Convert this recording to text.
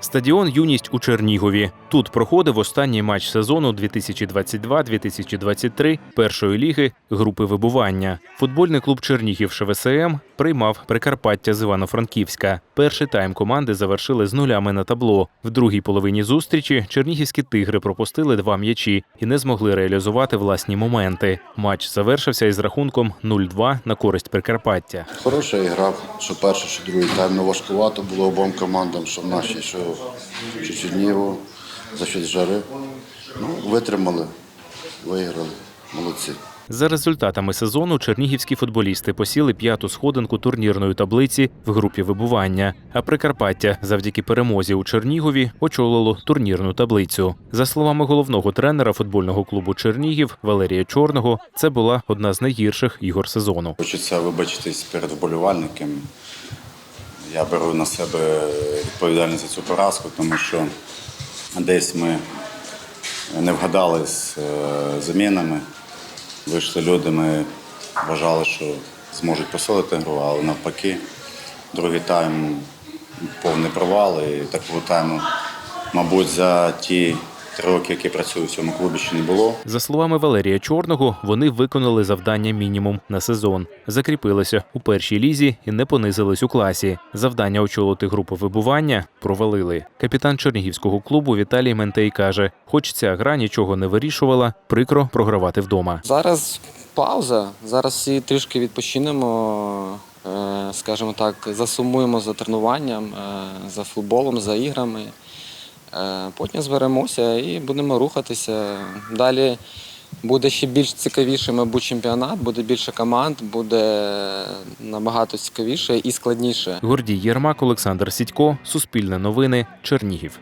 Стадіон Юність у Чернігові. Тут проходив останній матч сезону 2022-2023 першої ліги групи вибування. Футбольний клуб Чернігів ШВСМ приймав Прикарпаття з Івано-Франківська. Перший тайм команди завершили з нулями на табло. В другій половині зустрічі чернігівські тигри пропустили два м'ячі і не змогли реалізувати власні моменти. Матч завершився із рахунком 0-2 на користь Прикарпаття. Хороша ігра, що перший, що другий тайм. Ну, важкувато було обом командам, що в нашій, що, Чернігову, за щось жари. Ну, витримали, виграли. Молодці. За результатами сезону чернігівські футболісти посіли п'яту сходинку турнірної таблиці в групі вибування. А Прикарпаття завдяки перемозі у Чернігові очолило турнірну таблицю. За словами головного тренера футбольного клубу Чернігів Валерія Чорного, це була одна з найгірших ігор сезону. Хочеться вибачитись перед вболівальниками. Я беру на себе відповідальність за цю поразку, тому що десь ми не вгадали з е, замінами. Вийшли люди, ми вважали, що зможуть посилити гру, але навпаки, другий тайм повний провал. І такого тайму, мабуть, за ті три роки, які працюю в цьому клубі, ще не було. За словами Валерія Чорного, вони виконали завдання мінімум на сезон, закріпилися у першій лізі і не понизились у класі. Завдання очолити групу вибування провалили. Капітан чернігівського клубу Віталій Ментей каже: хоч ця гра нічого не вирішувала, прикро програвати вдома. Зараз пауза. Зараз всі трішки відпочинемо, е, скажімо так, засумуємо за тренуванням, е, за футболом, за іграми. Е, Потім зберемося і будемо рухатися. Далі буде ще більш цікавіше, мабуть, чемпіонат, буде більше команд, буде набагато цікавіше і складніше. Гордій Єрмак, Олександр Сідько, Суспільне новини, Чернігів.